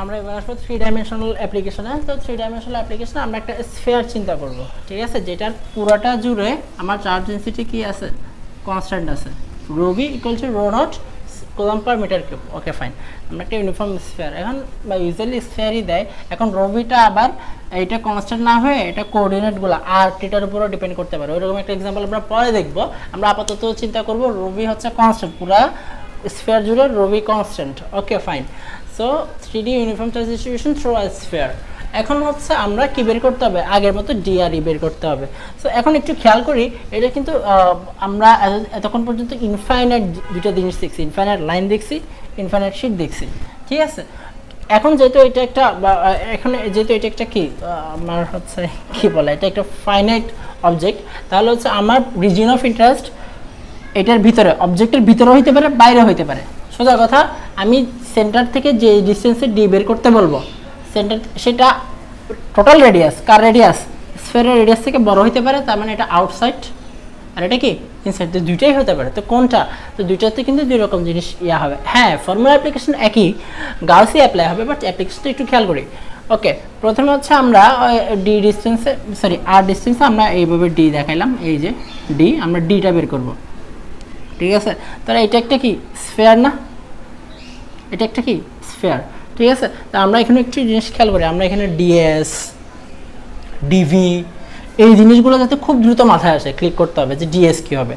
আমরা এবার আসব থ্রি ডাইমেনশনাল অ্যাপ্লিকেশনে তো থ্রি ডাইমেনশনাল অ্যাপ্লিকেশনে আমরা একটা স্ফেয়ার চিন্তা করব, ঠিক আছে? যেটার পুরোটা জুড়ে আমার চার্জ ডেন্সিটি কি আছে? কনস্ট্যান্ট আছে। Rho v equal to rho naught coulomb per metre cube okay fine আমরা একটা ইউনিফর্ম স্ফেয়ার এখন বা ইউজুয়ালি স্ফেয়ারই দেয়। এখন রবিটা আবার এইটা কনস্ট্যান্ট না হয়ে এটা কোঅর্ডিনেটগুলো আর টিটার উপরও ডিপেন্ড করতে পারে। ওইরকম একটা এক্সাম্পল আমরা পরে দেখব। আমরা আপাতত চিন্তা করব রবি হচ্ছে কনস্ট্যান্ট পুরা স্ফেয়ার জুড়ে rho v constant okay fine so three D uniform charge distribution through a sphere এখন হচ্ছে আমরা কি বের করতে হবে? আগের মতো ডিআরই বের করতে হবে। সো এখন একটু খেয়াল করি, এটা কিন্তু আমরা এতক্ষণ পর্যন্ত ইনফাইনাইট দুটো জিনিস দেখছি। ইনফাইনাইট লাইন দেখছি ইনফাইনাইট শিট দেখছি। ঠিক আছে? এখন যেহেতু এটা একটা এখন যেহেতু এটা একটা কি আমার হচ্ছে, কি বলে, এটা একটা ফাইনাইট অবজেক্ট তাহলে হচ্ছে আমার রিজিয়ন অফ ইন্টারেস্ট এটার ভিতরে অবজেক্টের ভিতরে হইতে পারে বাইরে হইতে পারে। সোজা কথা, আমি সেন্টার থেকে যে ডিস্টেন্সে ডি বের করতে বলব সেন্টার সেটা টোটাল রেডিয়াস কার রেডিয়াস স্ফেয়ারের রেডিয়াস থেকে বড় হইতে পারে, তার মানে এটা আউটসাইড আর এটা কি? ইনসাইড তো দুইটাই হতে পারে, তো কোনটা? তো দুইটাতে কিন্তু দুই রকম জিনিস ইয়া হবে। হ্যাঁ ফর্মুলা অ্যাপ্লিকেশন একই গার্লসই অ্যাপ্লাই হবে বাট অ্যাপ্লিকেশনটা একটু খেয়াল করি। ওকে প্রথমে হচ্ছে আমরা ডি ডিস্টেন্সে সরি আর ডিস্টেন্সে আমরা এইভাবে ডি দেখাইলাম, এই যে ডি আমরা ডিটা বের করব। ঠিক আছে? তাহলে এটা একটা কি? স্ফেয়ার না? এটা একটা কি? স্ফেয়ার ঠিক আছে? তা আমরা এখানে একটু জিনিস খেয়াল করি, আমরা এখানে ডিএস ডিভি এই জিনিসগুলো যাতে খুব দ্রুত মাথায় আসে ক্লিক করতে হবে যে ডিএস কী হবে,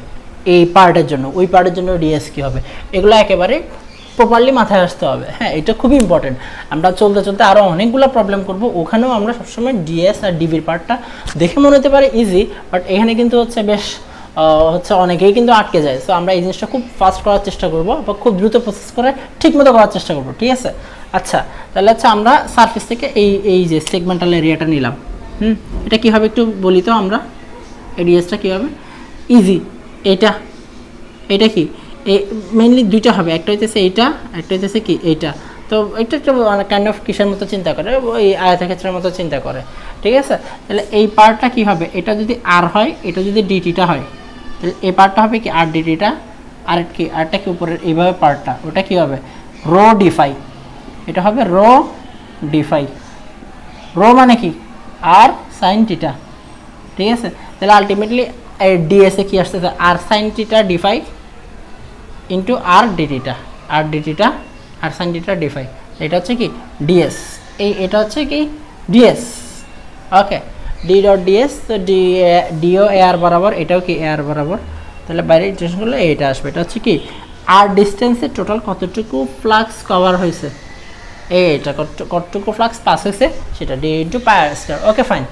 এই পার্টের জন্য, ওই পার্টের জন্য ডিএস কী হবে, এগুলো একেবারে প্রপারলি মাথায় আসতে হবে। হ্যাঁ এটা খুবই ইম্পর্টেন্ট আমরা চলতে চলতে আরও অনেকগুলো প্রবলেম করব, ওখানেও আমরা সবসময় ডিএস আর ডিভির পার্টটা দেখে মনে হতে পারে ইজি বাট এখানে কিন্তু হচ্ছে বেশ হচ্ছে অনেকেই কিন্তু আটকে যায়। সো আমরা এই জিনিসটা খুব ফাস্ট করার চেষ্টা করব বা খুব দ্রুত প্রসেস করে ঠিকমতো করার চেষ্টা করব, ঠিক আছে? আচ্ছা তাহলে হচ্ছে আমরা সার্ফেস থেকে এই এই যে সেগমেন্টাল এরিয়াটা নিলাম। হুম? এটা কী হবে একটু বলি তো আমরা? এডিএসটা কী হবে ইজি এটা এটা কি? এই মেনলি দুইটা হবে। একটা হইতেছে এইটা, একটা হইতেছে কি? এইটা। তো এটা একটা কাইন্ড অফ কিসের মতো চিন্তা করে? ওই আয়তক্ষেত্রের মতো চিন্তা করে, ঠিক আছে? তাহলে এই পার্টটা কি হবে? এটা যদি আর হয়, এটা যদি ডিটিটা হয় তাহলে এই পার্টটা হবে কি আর ডিটিটা আর কি আরটা কি উপরের, এইভাবে পার্টটা ওটা কি হবে? রো ডিফাই এটা হবে রো ডিফাই রো মানে কি? আর সাইন টিটা ঠিক আছে? তাহলে আলটিমেটলি ডিএসএ কি আসতেছে? R sine theta d phi into r d theta r d theta r sine theta d phi এটা হচ্ছে কি? ডিএস এই, এটা হচ্ছে কি? DS okay D dot DS তো ডি ডিও এ আর বরাবর, এটাও কি এ আর বরাবর? তাহলে বাইরে ইন্টারেস্ট করলে এইটা আসবে। এটা হচ্ছে কি? আর ডিস্টেন্সে টোটাল কতটুকু ফ্লাক্স কভার হয়েছে? কত- কতটুকু ফ্লাক্স পাস হয়েছে? সেটা ডি ইন্টু পায়ার ওকে ফাইন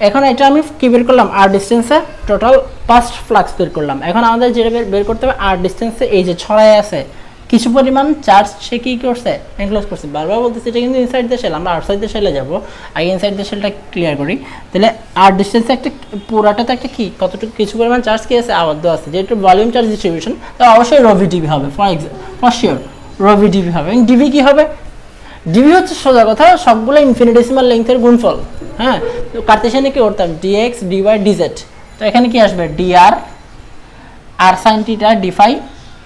এখন এটা আমি কি বের করলাম? আর ডিস্টেন্সে টোটাল পাস্ট ফ্লাক্স বের করলাম। এখন আমাদের যেটা বের করতে হবে, আর ডিস্টেন্সে এই যে ছড়ায় আছে কিছু পরিমাণ চার্জ সে কী করছে? এনক্লোজ করছে। বারবার বলতেছে, এটা কিন্তু ইনসাইড দ্য শেল আমরা আউটসাইড দ্য শেলে যাব। আগে ইনসাইড দ্য শেলটা ক্লিয়ার করি। তাহলে আর ডিস্টেন্সে একটা পুরাটাতে একটা কী? কতটুকু, কিছু পরিমাণ চার্জ কী আছে? আবদ্ধ আছে। যেহেতু ভলিউম চার্জ ডিস্ট্রিবিউশন তো অবশ্যই রভি ডিভি হবে। For example for sure rho v dv হবে। ডিভি কী হবে? ডিভি হচ্ছে সোজা কথা, সবগুলো ইনফিনিটেসিমাল লেন্থের গুণফল। হ্যাঁ? তো কার্তেশিয়ানে কি করতাম? ডিএক্স ডিওয়াই ডিজেড তো এখানে কি আসবে? D R R sine theta D phi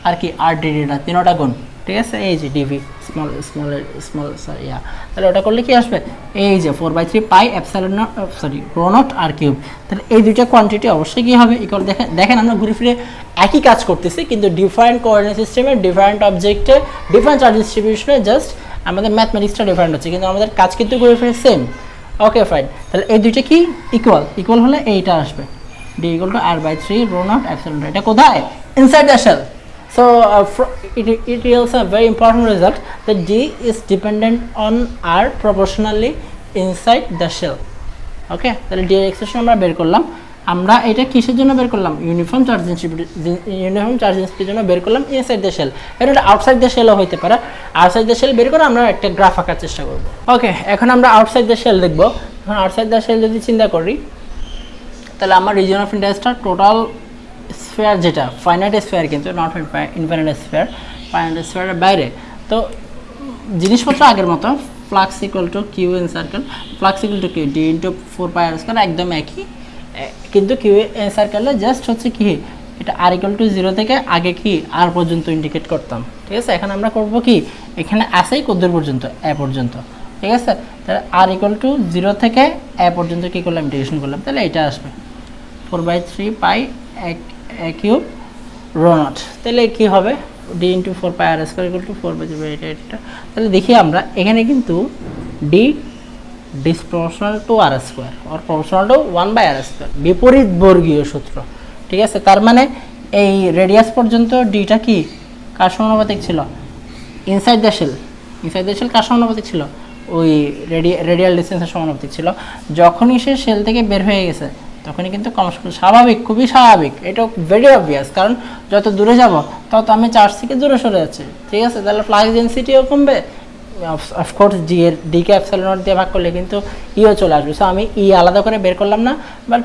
আর কি আর ডিডিটা তিনোটা গুণ। ঠিক আছে? এই যে dv small small small yeah তাহলে ওটা করলে কি আসবে? এই যে four by three pi epsilon sorry rho naught r cube তাহলে এই দুইটা কোয়ান্টিটি অবশ্যই কী হবে? ইকুয়াল দেখেন দেখেন আমরা ঘুরে ফিরে একই কাজ করতেছি, কিন্তু ডিফারেন্ট কোঅর্ডিনেট সিস্টেমে ডিফারেন্ট অবজেক্টে ডিফারেন্ট চার্জ ডিস্ট্রিবিউশনে জাস্ট আমাদের ম্যাথমেটিক্সটা ডিফারেন্ট হচ্ছে, কিন্তু আমাদের কাজ কিন্তু ঘুরে ফিরে সেম ওকে ফাইন তাহলে এই দুইটা কি? ইকুয়াল ইকুয়াল হলে এইটা আসবে। D to r by 3 rho naught epsilon এটা কোথায়? Inside the shell so uh, it, it yields a very important result that d is dependent on r proportionally inside the shell. Okay তাহলে d এর expression আমরা বের করলাম। আমরা এটা কিসের জন্য বের করলাম? ইউনিফর্ম চার্জ ইউনিফর্ম চার্জ ডেন্সিটির জন্য বের করলাম ইনসাইড দ্য শেল এটা আউটসাইড দ্য শেলও হইতে পারে। আউটসাইড দ্য শেল বের করে আমরা একটা গ্রাফ আঁকার চেষ্টা করব। ওকে এখন আমরা আউটসাইড দ্য শেল দেখব। এখন আউটসাইড দ্য শেল যদি চিন্তা করি তাহলে আমার রিজন অফ ইন্টারেস্টটা টোটাল স্ফেয়ার যেটা ফাইনাইট স্ফেয়ার কিন্তু নট ইনফাইনাইট স্ফেয়ার ফাইনাইট স্ফেয়ারের বাইরে। তো জিনিসপত্র আগের মতো flux equal to Q N circle flux equal to Q D into four pi r square একদম একই। কিন্তু কিউ এন সার্কেলে জাস্ট হচ্ছে কি? এটা আর ইকুয়াল টু জিরো থেকে আগে কি আর পর্যন্ত ইন্ডিকেট করতাম। ঠিক আছে? এখন আমরা করব কি? এখানে আসেই কদ্দূর পর্যন্ত, এ পর্যন্ত। ঠিক আছে? তাহলে আর ইকুয়াল টু জিরো থেকে এ পর্যন্ত কী করলাম? ইন্টিগ্রেশন করলাম। তাহলে এটা আসবে। ফোর বাই থ্রি পাই এক কিউব রো নট তাহলে কী হবে? D into four pi r square equal to four by three এটা এটা তাহলে দেখি আমরা, এখানে কিন্তু D disproportional to r square or proportional to one by r square বিপরীত বর্গীয় সূত্র। ঠিক আছে? তার মানে এই রেডিয়াস পর্যন্ত ডিটা কি? কার সমানুপাতিক ছিল? Inside the shell inside the shell কার সমানুপাতিক ছিল? ওই রেডিয়াল ডিস্টেন্সের সমানুপাতিক ছিল। যখনই সে শেল থেকে বের হয়ে গেছে তখনই কিন্তু কম স্বাভাবিক, খুবই স্বাভাবিক। এটা ভেরি অবভিয়াস কারণ যত দূরে যাব, তত আমি চার্জ থেকে দূরে সরে যাচ্ছি। ঠিক আছে? তাহলে ফ্লাক্স ডেন্সিটিও কমবে। অফকোর্স জি এর ডিকে অ্যাপসাইল নট দিয়ে ভাগ করলে কিন্তু ইও চলে আসবে। সো আমি ই আলাদা করে বের করলাম না বাট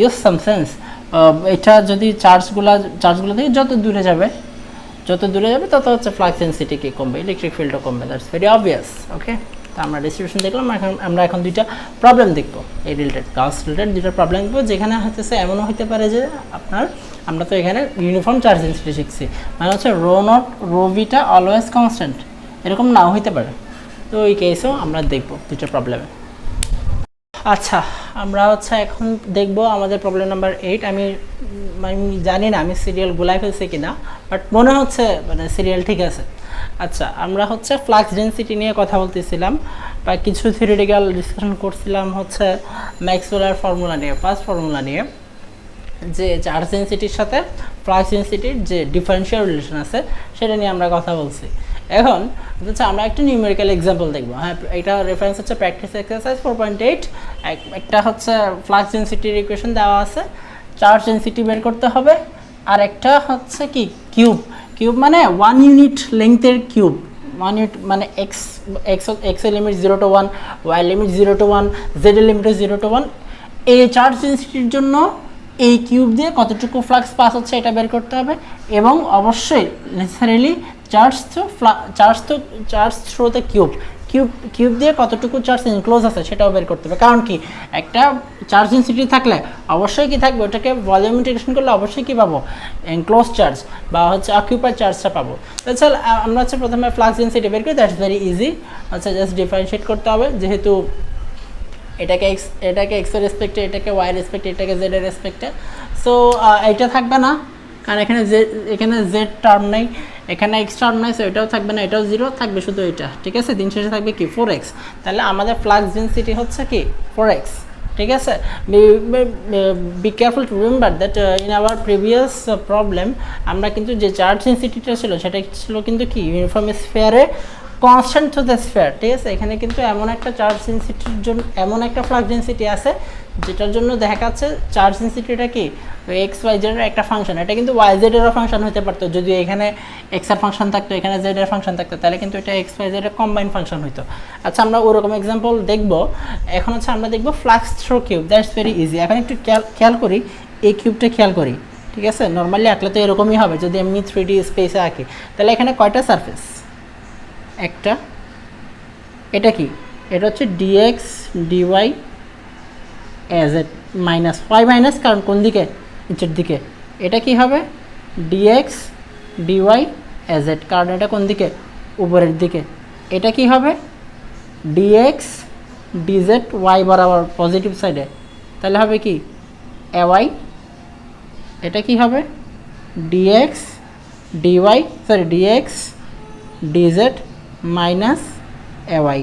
ইউজ সাম সেন্স এটা যদি চার্জগুলো চার্জগুলো থেকে যত দূরে যাবে, যত দূরে যাবে, তত হচ্ছে ফ্লাক্স ডেন্সিটি কি কমবে ইলেকট্রিক ফিল্ডও কমবে। দ্যাটস ভেরি অবভিয়াস ওকে তো আমরা ডিস্ট্রিবিউশন দেখলাম, এখন আমরা এখন দুইটা প্রবলেম দেখব। এই রিলেটেড গাউস রিলেটেড দুইটা প্রবলেম দেখব, যেখানে হচ্ছে এমনও হতে পারে যে আপনার, আমরা তো এখানে ইউনিফর্ম চার্জ ডেন্সিটি শিখছি। মানে হচ্ছে রো নট রো ভিটা অলওয়েজ কনস্ট্যান্ট এরকম নাও হতে পারে। তো ওই কেসেও আমরা দেখব দুটো প্রবলেমে আচ্ছা আমরা হচ্ছে এখন দেখব আমাদের প্রবলেম নাম্বার এইট আমি আমি জানি না আমি সিরিয়াল গুলাই ফেলছি কিনা বাট মনে হচ্ছে মানে সিরিয়াল ঠিক আছে। আচ্ছা আমরা হচ্ছে ফ্লাক্স ডেন্সিটি নিয়ে কথা বলতেছিলাম, বা কিছু থিওরিটিক্যাল ডিসকাশন করছিলাম হচ্ছে ম্যাক্সওয়েলার ফর্মুলা নিয়ে ফার্স্ট ফর্মুলা নিয়ে, যে চার্জ ডেন্সিটির সাথে ফ্লাক্স ডেন্সিটির যে ডিফারেন্সিয়াল রিলেশন আছে, সেটা নিয়ে আমরা কথা বলছি। এখন হচ্ছে আমরা একটা নিউমেরিক্যাল এক্সাম্পল দেখব। হ্যাঁ এটা রেফারেন্স হচ্ছে practice exercise four point eight একটা হচ্ছে ফ্লাক্স ডেন্সিটির ইকুয়েশন দেওয়া আছে, চার্জ ডেন্সিটি বের করতে হবে, আর একটা হচ্ছে কি কিউব কিউব মানে ওয়ান ইউনিট লেংথের কিউব ওয়ান ইউনিট মানে এক্স এক্স এক্সের limit zero to one y limit zero to one z এর লিমিট জিরো টু ওয়ান এই চার্জ ডেন্সিটির জন্য এই কিউব দিয়ে কতটুকু ফ্লাক্স পাস হচ্ছে এটা বের করতে হবে এবং অবশ্যই necessarily charge through charge through charge through the cube cube cube দিয়ে কতটুকু চার্জ ইনক্লোজ আছে সেটাও বের করতে হবে। কারণ কি? একটা চার্জ ডেন্সিটি থাকলে অবশ্যই কি থাকবে? ওটাকে ভলিউম ইন্টিগ্রেশন করলে অবশ্যই কি পাবো? এনক্লোজ চার্জ বা হচ্ছে অকিউপাই চার্জটা পাবো। তাছাড়া আমরা হচ্ছে প্রথমে ফ্লাক্স ডেন্সিটি বের করি দ্যাটস ভেরি ইজি আচ্ছা জাস্ট ডিফারেন্সিয়েট করতে হবে। যেহেতু এটাকে এক্স এটাকে এক্সের রেসপেক্টে এটাকে ওয়াই রেসপেক্টে এটাকে জেডের রেসপেক্টে সো এটা থাকবে না। কারণ এখানে জেড এখানে জেড টার্ম নেই। এখানে এক্স টার্ম নাই এটাও থাকবে না, এটাও জিরো থাকবে শুধু এটা। ঠিক আছে? দিন শেষে থাকবে কি? ফোর এক্স তাহলে আমাদের ফ্লাক্স ডেন্সিটি হচ্ছে কি? ফোর এক্স ঠিক আছে? Be careful to remember that in our previous problem আমরা কিন্তু যে চার্জ ডেন্সিটিটা ছিল, সেটা ছিল কিন্তু কি? ইউনিফর্ম স্ফেয়ারে কনস্ট্যান্ট টু দ্য স্ফেয়ার ঠিক আছে? এখানে কিন্তু এমন একটা চার্জ ডেন্সিটির জন্য, এমন একটা ফ্লাক্স ডেন্সিটি আছে, যেটার জন্য দেখা যাচ্ছে চার্জ ডেন্সিটিটা কি? এক্স ওয়াই জেডের একটা ফাংশন এটা কিন্তু ওয়াই জেডেরও ফাংশন হতে পারতো। যদি এখানে এক্সের ফাংশন থাকতো, এখানে জেড এর ফাংশন থাকতো, তাহলে কিন্তু এটা এক্স ওয়াই জেড এর কম্বাইন ফাংশন হতো আচ্ছা আমরা ওরকম এক্সাম্পল দেখব। এখন হচ্ছে আমরা দেখব flux through cube that's very easy এখন একটু খেয়াল করি, এই কিউবটা খেয়াল করি, ঠিক আছে? নর্মালি আঁকলে তো এরকমই হবে, যদি এমনি থ্রি ডি স্পেসে আঁকি। তাহলে এখানে কয়টা সারফেস একটা। এটা কি? এটা হচ্ছে dx dy as a minus y minus কারণ কোন দিকে? নিচের দিকে। এটা কি হবে? ডিএক্স ডিওয়াই অ্যাজ এড কারণ এটা কোন দিকে? উপরের দিকে। এটা কি হবে? ডিএক্স ডিজেড ওয়াই বরাবর পজিটিভ সাইডে তাহলে হবে কি? ওয়াই এটা কি হবে? Dx dy sorry dx dz minus a y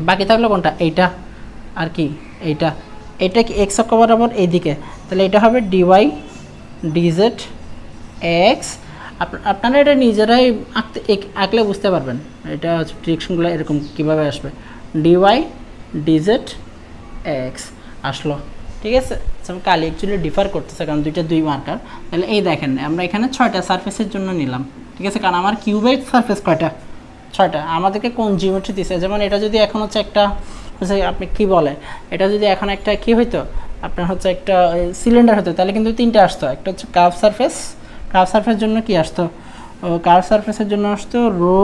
বাকি থাকল কোনটা? এইটা। আর কি? এইটা। এটা কি এক্স অক্ষ বরাবর? এইদিকে। তাহলে এটা হবে ডিওয়াই ডিজেড এক্স। আপনারা এটা নিজেরাই আঁকতে আঁকলে বুঝতে পারবেন। এটা হচ্ছে ট্রিকশনগুলো এরকম কীভাবে আসবে। ডিওয়াই ডিজেড এক্স আসলো। ঠিক আছে? আচ্ছা, কালি অ্যাকচুয়ালি ডিফার করতেছে কারণ দুইটা দুই মার্কার তাহলে এই দেখেন আমরা এখানে ছয়টা সারফেসের জন্য নিলাম। ঠিক আছে? কারণ আমার কিউবের সারফেস কয়টা? ছয়টা। আমাদেরকে কোন জিওমেট্রি দিছে? যেমন এটা যদি এখন হচ্ছে একটা, হচ্ছে আপনি কি বলে, এটা যদি এখন একটা কি হইতো? আপনার হচ্ছে একটা সিলিন্ডার হতো তাহলে কিন্তু তিনটে আসতো। একটা হচ্ছে কার্ভ সারফেস কার্ভ সারফেস জন্য কি আসতো? কার্ভ সারফেসের জন্য আসতো রো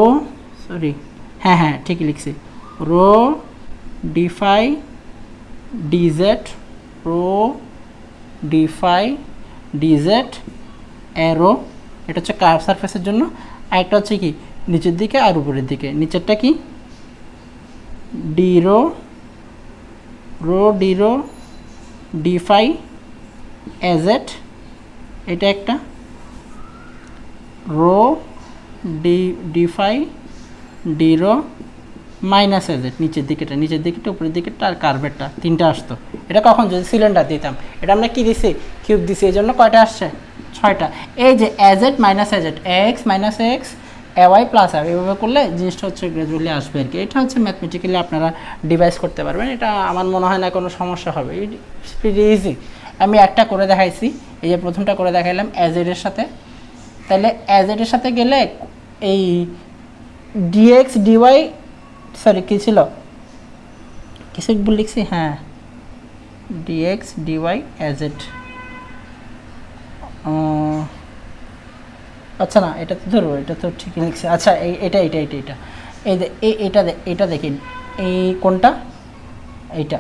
সরি হ্যাঁ হ্যাঁ ঠিকই লিখছি। Rho D phi D Z rho D phi D Z arrow এটা হচ্ছে কার্ভ সারফেসের জন্য। আর একটা হচ্ছে কি? নিচের দিকে আর উপরের দিকে। নিচেরটা কি? D rho rho d rho d phi a z এটা একটা। Rho d d phi d rho minus a z নিচের দিকেটা নিচের দিকেটা উপরের দিকেটা আর কার্ভেটটা তিনটা আসতো। এটা কখন যদি সিলিন্ডার দিতাম? এটা আমরা কি দিছি? কিউব দিছি এই জন্য কয়টা আসছে? ছয়টা। এই যে a z minus a z x minus x y plus আর এভাবে করলে জিনিসটা হচ্ছে গ্রাজুয়ালি আসবে আর কি। এটা হচ্ছে ম্যাথমেটিক্যালি আপনারা ডিভাইস করতে পারবেন। এটা আমার মনে হয় না কোনো সমস্যা হবে। ভেরি ইজি আমি একটা করে দেখাইছি। এই যে প্রথমটা করে দেখাইলাম অ্যাজেডের সাথে। তাহলে অ্যাজেডের সাথে গেলে এই ডিএক্স ডিওয়াই সরি কী ছিল? কিছু ভুল লিখছি? হ্যাঁ। ডিএক্স ডিওয়াই অ্যাজেড আচ্ছা না, এটা তো ধরো, এটা তো ঠিকই লিখছে। আচ্ছা এই, এটা এটা এটা এটা। এই এটা এটা দেখি এই কোনটা? এইটা।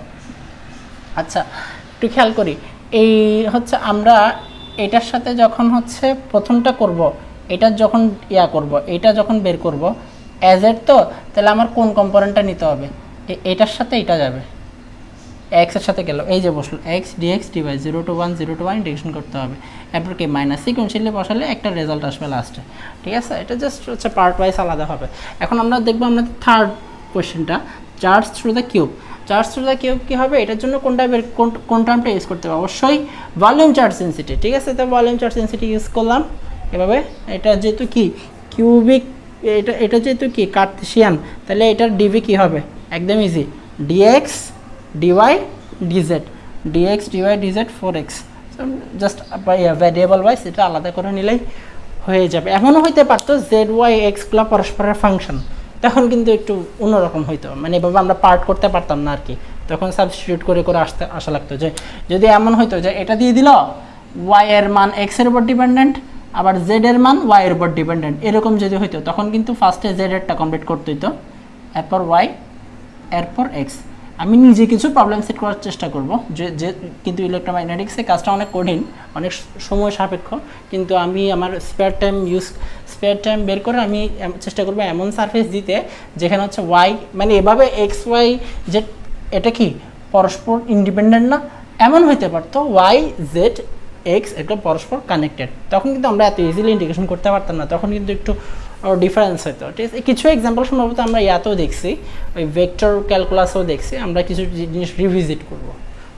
আচ্ছা একটু খেয়াল করি। এই হচ্ছে আমরা এটার সাথে যখন হচ্ছে প্রথমটা করব, এটা যখন ইয়া করব, এটা যখন বের করব অ্যাজের তো, তাহলে আমার কোন কম্পোনেন্টটা নিতে হবে? এটার সাথে এটা যাবে। এক্সের সাথে গেল। এই যে বসল x dx dy zero to one zero to one integration করতে হবে। এরপর কি? মাইনাস সিকুয়েন্সিয়ালি বসালে একটা রেজাল্ট আসবে লাস্টে ঠিক আছে? এটা জাস্ট হচ্ছে পার্ট ওয়াইজ আলাদা হবে। এখন আমরা দেখব আমরা থার্ড কোয়েশ্চেনটা charge through the cube charge through the cube কী হবে? এটার জন্য কোনটা কোন টার্মটা ইউজ করতে হবে? অবশ্যই ভলিউম চার্জ ডেন্সিটি ঠিক আছে? তো ভলিউম চার্জ ডেন্সিটি ইউজ করলাম। এভাবে। এটা যেহেতু কি? কিউবিক এটা এটা যেহেতু কি? কার্তেশিয়ান তাহলে এটার ডিভি কী হবে? একদম easy dx dz dx dy dz four x just variable wise এটা আলাদা করে নিলেই হয়ে যাবে। এমনও হইতে পারতো জেড ওয়াই এক্সগুলো পরস্পরের ফাংশন তখন কিন্তু একটু অন্যরকম হইতো। মানে এভাবে আমরা পার্ট করতে পারতাম না আর কি তখন সাবস্টিটিউট করে করে আসতে, আসা লাগতো যে, যদি এমন হইতো যে, এটা দিয়ে দিল ওয়াই এর মান এক্সের উপর ডিপেন্ডেন্ট আবার জেড এর মান ওয়াই এর উপর ডিপেন্ডেন্ট এরকম যদি হইতো, তখন কিন্তু ফার্স্টে জেড এরটা কমপ্লিট করতে হইতো। এরপর ওয়াই এরপর এক্স আমি নিজে কিছু প্রবলেম সেট করার চেষ্টা করব। যে যে, কিন্তু ইলেকট্রোম্যাগনেটিক্সে কাজটা অনেক কঠিন, অনেক সময় সাপেক্ষ। কিন্তু আমি আমার spare time use spare time বের করে আমি চেষ্টা করব এমন সারফেস দিতে, যেখানে হচ্ছে ওয়াই মানে এভাবে এক্স ওয়াই যে এটা কি পরস্পর ইন্ডিপেন্ডেন্ট না? এমন হইতে পারতো ওয়াই জেড এক্স এটা পরস্পর কানেক্টেড তখন কিন্তু আমরা এত ইজিলি ইন্টিগ্রেশন করতে পারতাম না। তখন কিন্তু একটু ডিফারেন্স হতো ঠিক আছে? কিছু এক্সাম্পল সম্ভবত আমরা ইয়াতেও দেখছি, ওই ভেক্টর ক্যালকুলাসও দেখছি, আমরা কিছু জিনিস রিভিজিট করব,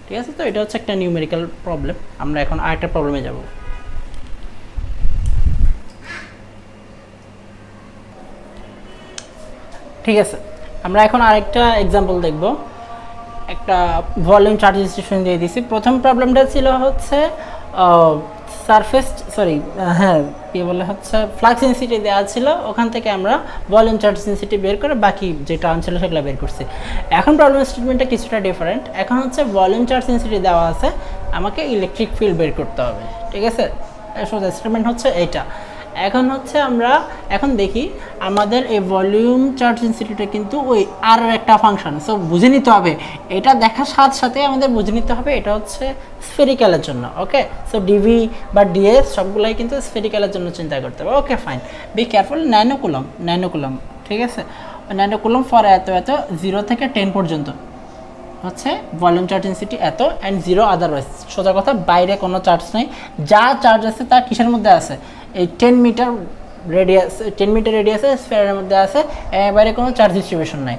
ঠিক আছে? তো এটা হচ্ছে একটা নিউমেরিক্যাল প্রবলেম আমরা এখন আরেকটা প্রবলেমে যাব। ঠিক আছে? আমরা এখন আরেকটা এক্সাম্পল দেখব, একটা ভলিউম চার্জ স্টেশন দিয়ে দিছি। প্রথম প্রবলেমটা ছিল হচ্ছে সারফেস সরি হ্যাঁ কী বলে হচ্ছে ফ্লাক্স ডেন্সিটি দেওয়া ছিল, ওখান থেকে আমরা ভলিউম চার্জ ডেন্সিটি বের করে বাকি যে টার্ম ছিল সেগুলো বের করছি। এখন প্রবলেম স্টেটমেন্টটা কিছুটা ডিফারেন্ট এখন হচ্ছে ভলিউম চার্জ ডেন্সিটি দেওয়া আছে, আমাকে ইলেকট্রিক ফিল্ড বের করতে হবে, ঠিক আছে? সোজা স্টেটমেন্ট হচ্ছে এইটা। এখন হচ্ছে আমরা এখন দেখি আমাদের এই ভলিউম চার্জ ডেন্সিটিটা কিন্তু ওই আর একটা ফাংশন সো বুঝে নিতে হবে। এটা দেখার সাথে সাথে আমাদের বুঝে নিতে হবে এটা হচ্ছে স্ফেরিক্যালের জন্য ওকে সো ডিভি বা ডিএস সবগুলাই কিন্তু স্ফেরিক্যালের জন্য চিন্তা করতে হবে। Okay fine be careful nanocoulomb nanocoulomb ঠিক আছে? ন্যানোকুলম ফর এত এত জিরো থেকে টেন পর্যন্ত। হচ্ছে ভলিউম চার্জ ইনসিটি এত অ্যান্ড জিরো আদারওয়াইজ সোজা কথা, বাইরে কোনো চার্জ নেই। যা চার্জ আছে তা কিসের মধ্যে আছে? এই ten meter radius ten meter রেডিয়াসে স্পেয়ারের মধ্যে আছে, এবারে কোনো চার্জ ডিস্ট্রিবিউশন নাই।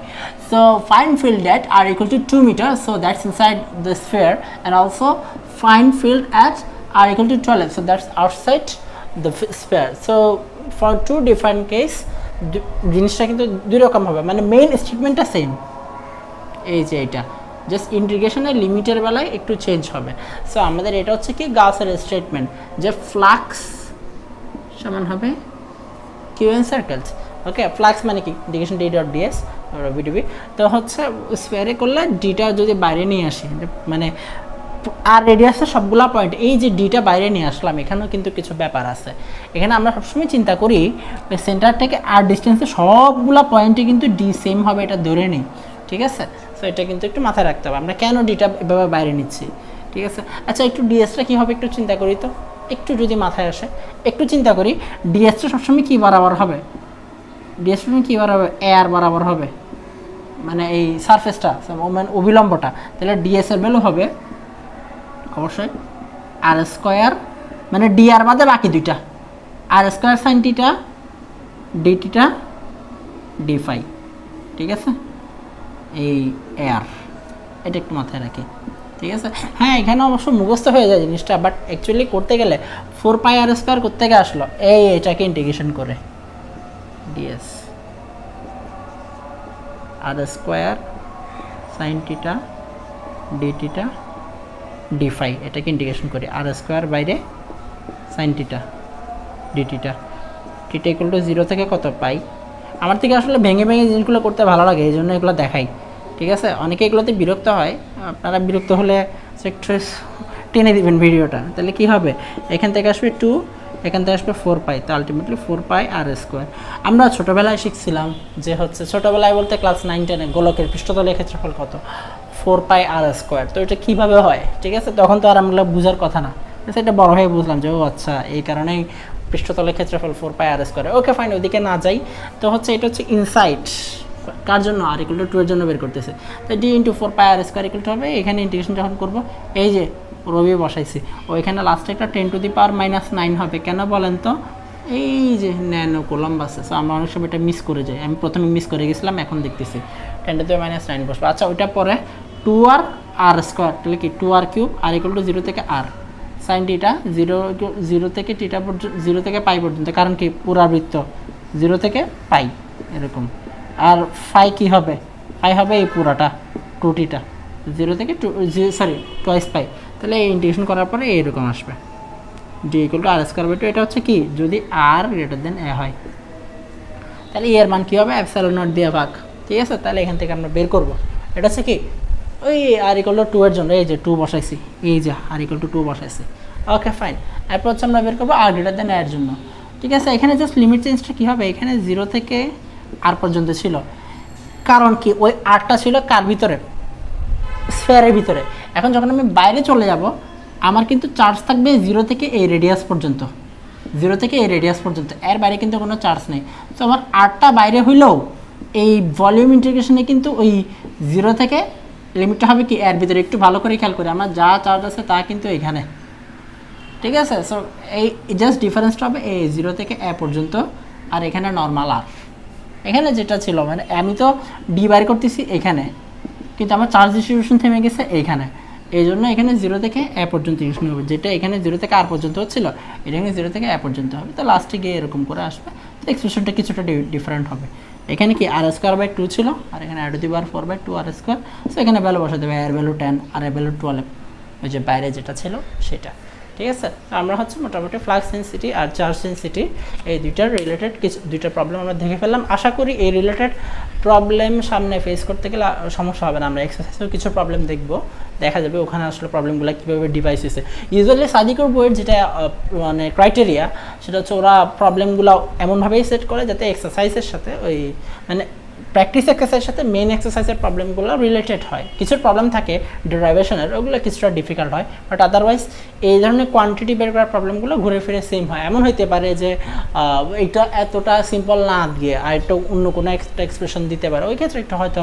So find field that r equal to two meter so that's inside the sphere and also find field at r equal to twelve so that's outside the sphere so for two different case জিনিসটা কিন্তু দুই রকম হবে মানে main স্টেটমেন্টটা same এই যে এটা just ইন্টিগ্রেশনের লিমিটের বেলায় একটু চেঞ্জ হবে। সো আমাদের এটা হচ্ছে কি গাউসের স্টেটমেন্ট যে ফ্লাক্স সমান হবে। Q n circles okay flux মানে কি? ইন্টিগ্রেশন ডি ডট ডিএস ভিডিবি তো হচ্ছে স্পেয়ারে করলে ডিটা যদি বাইরে নিয়ে আসি মানে আর রেডিয়াসের সবগুলা পয়েন্ট এই যে ডিটা বাইরে নিয়ে আসলাম, এখানেও কিন্তু কিছু ব্যাপার আছে। এখানে আমরা সবসময় চিন্তা করি সেন্টার থেকে আর ডিস্টেন্সে সবগুলা পয়েন্টে কিন্তু ডি সেম হবে, এটা ধরে নেই। ঠিক আছে? সো এটা কিন্তু একটু মাথায় রাখতে হবে। আমরা কেন ডিটা এভাবে বাইরে নিচ্ছি? ঠিক আছে? আচ্ছা একটু ডিএসটা কী হবে একটু চিন্তা করি তো। একটু যদি মাথায় আসে, একটু চিন্তা করি ডিএসটা সবসময় কী বরাবর হবে? ডিএস মানে কী বরাবর এয়ার বরাবর হবে? মানে এই সারফেসটা মানে অবিলম্বটা, তাহলে ডিএস এর ভ্যালু হবে অবশ্যই আর স্কোয়ার মানে ডি আর বাদে বাকি দুইটা। R square sine theta d theta d phi ঠিক আছে? এই এয়ার এটা একটু মাথায় রাখি। ঠিক আছে? হ্যাঁ এখানে অবশ্য মুখস্থ হয়ে যায় জিনিসটা বাট অ্যাকচুয়ালি করতে গেলে ফোর পাই আর স্কোয়ার করতে গিয়ে আসলো। এই, এটাকে ইন্টিগ্রেশন করে। Ds r square sine theta d theta d phi এটাকে ইন্টিগ্রেশন করি। আর স্কোয়ার বাইরে sine theta d theta theta equal to zero থেকে কত পাই আমার থেকে আসলে ভেঙে ভেঙে জিনিসগুলো করতে ভালো লাগে, এই জন্য এগুলো দেখাই। ঠিক আছে? অনেকে এগুলোতে বিরক্ত হয়। আপনারা বিরক্ত হলে একটু টেনে দিবেন ভিডিওটা। তাহলে কি হবে? এখান থেকে আসবে টু এখান থেকে আসবে ফোর পাই তো ultimately four pi r square আমরা ছোটোবেলায় শিখছিলাম যে হচ্ছে, ছোটোবেলায় বলতে ক্লাস নাইন টেনে গোলকের পৃষ্ঠতলের ক্ষেত্রফল কত? ফোর পাই আর স্কোয়ার তো এটা কীভাবে হয়? ঠিক আছে? তখন তো আর আমরা বোঝার কথা না। সেটা বড় হয়ে বুঝলাম যে, ও আচ্ছা এই কারণেই পৃষ্ঠতলের ক্ষেত্রফল four pi r square okay fine ওইদিকে না যাই। তো হচ্ছে, এটা হচ্ছে ইনসাইট কার জন্য? আর ইকুয়াল টু টু এর জন্য বের করতেছে। তো d into four pi r square equal to হবে। এখানে ইন্টিগ্রেশন যখন করব, এই যে রবি বসাইছি, ওইখানে লাস্টে একটা ten to the power minus nine হবে। কেন বলেন তো? এই যে ন্যানো কোলাম্বাস সো আমরা অনেক সময় এটা মিস করে যাই। আমি প্রথমে মিস করে গেছিলাম, এখন দেখতেছি। Ten to the minus nine বসবে। আচ্ছা ওইটা পরে টু আর আর স্কোয়ার তাহলে কি? Two r cube r equal to zero থেকে r sine theta zero zero থেকে টিটা পর্যন্ত জিরো থেকে পাই পর্যন্ত। কারণ কি? পুরাবৃত্ত জিরো থেকে পাই এরকম। আর ফাই কি হবে? ফাই হবে এই পুরাটা, টুটিটা। জিরো থেকে টু সরি টয়েস পাই। তাহলে এই ইন্টিগ্রেশন করার পরে এইরকম আসবে। D equal to r square by two এটা হচ্ছে কি? যদি আর গ্রেটার দেন এ হয়। তাহলে এর মান কী হবে? অ্যাপসাইলন নট দিয়ে ভাগ। ঠিক আছে? তাহলে এখান থেকে আমরা বের করব। এটা হচ্ছে কি? ওই আর ইকুয়াল টু টু এর জন্য, এই যে টু বসাইছি, এই যে আর ইকুয়াল টু টু বসাইছি। ওকে ফাইন এরপর হচ্ছে আমরা বের করব আর গ্রেটার দেন এর জন্য। ঠিক আছে? এখানে জাস্ট লিমিট চেঞ্জটা কী হবে? এখানে জিরো থেকে আর পর্যন্ত ছিল। কারণ কি? ওই আরটা ছিল কার ভিতরে? স্ফেয়ারের ভিতরে। এখন যখন আমি বাইরে চলে যাব, আমার কিন্তু চার্জ থাকবে জিরো থেকে এই রেডিয়াস পর্যন্ত। জিরো থেকে এই রেডিয়াস পর্যন্ত। এর বাইরে কিন্তু কোনো চার্জ নেই। তো আমার আরটা বাইরে হইলেও এই ভলিউম ইন্টিগ্রেশনে কিন্তু ওই জিরো থেকে লিমিটটা হবে কি? এর ভিতরে একটু ভালো করে খেয়াল করি। আমার যা চার্জ আছে তা কিন্তু এখানে। ঠিক আছে? সো এই জাস্ট ডিফারেন্সটা হবে এই জিরো থেকে এ পর্যন্ত। আর এখানে নর্মাল আর এখানে যেটা ছিল মানে আমি তো ডি করতেছি এখানে, কিন্তু আমার চার্জ ডিস্ট্রিবিউশন থেমে গেছে এইখানে এই জন্য এখানে জিরো থেকে এ পর্যন্ত ইউজ হবে যেটা এখানে জিরো থেকে আর পর্যন্ত হচ্ছিল, এটা এখানে জিরো থেকে এ পর্যন্ত হবে। তো লাস্টে গিয়ে এরকম করে আসবে। তো এক্সপ্রেশনটা কিছুটা ডিফারেন্ট হবে। এখানে কি আর স্কোয়ার বাই টু ছিল? আর এখানে আর দিবার four by two r square so এখানে ভ্যালু বসে দেবে এর ভ্যালু টেন আর এর ভ্যালু টুয়েলভ ওই যে বাইরে যেটা ছিল, সেটা। ঠিক আছে? আমরা হচ্ছে মোটামুটি ফ্লাক্স ডেন্সিটি আর চার্জ ডেন্সিটি এই দুইটার রিলেটেড কিছু, দুইটা প্রবলেম আমরা দেখে ফেললাম। আশা করি এই রিলেটেড প্রবলেম সামনে ফেস করতে গেলে সমস্যা হবে না। আমরা এক্সারসাইজেও কিছু প্রবলেম দেখব। দেখা যাবে ওখানে আসলে প্রবলেমগুলো কীভাবে ডিভাইস হয়েছে ইউজুয়ালি সাদিকুর বইয়ের যেটা মানে ক্রাইটেরিয়া সেটা হচ্ছে ওরা প্রবলেমগুলো এমনভাবেই সেট করে যাতে এক্সারসাইজের সাথে ওই মানে প্র্যাকটিস এক্সারসাইজের সাথে মেন এক্সারসাইজের প্রবলেমগুলো রিলেটেড হয়। কিছু প্রবলেম থাকে ডেরাইভেশনের ওগুলো কিছুটা ডিফিকাল্ট হয় বাট আদারওয়াইজ এই ধরনের কোয়ান্টিটি বের করার প্রবলেমগুলো ঘুরে ফিরে সেম হয়। এমন হইতে পারে যে এটা এতটা সিম্পল না দিয়ে আর একটু অন্য কোনো একটা এক্সপ্রেশন দিতে পারে। ওই ক্ষেত্রে একটু হয়তো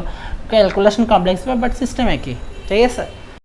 ক্যালকুলেশন কমপ্লেক্স বা বাট সিস্টেম একই। ঠিক আছে?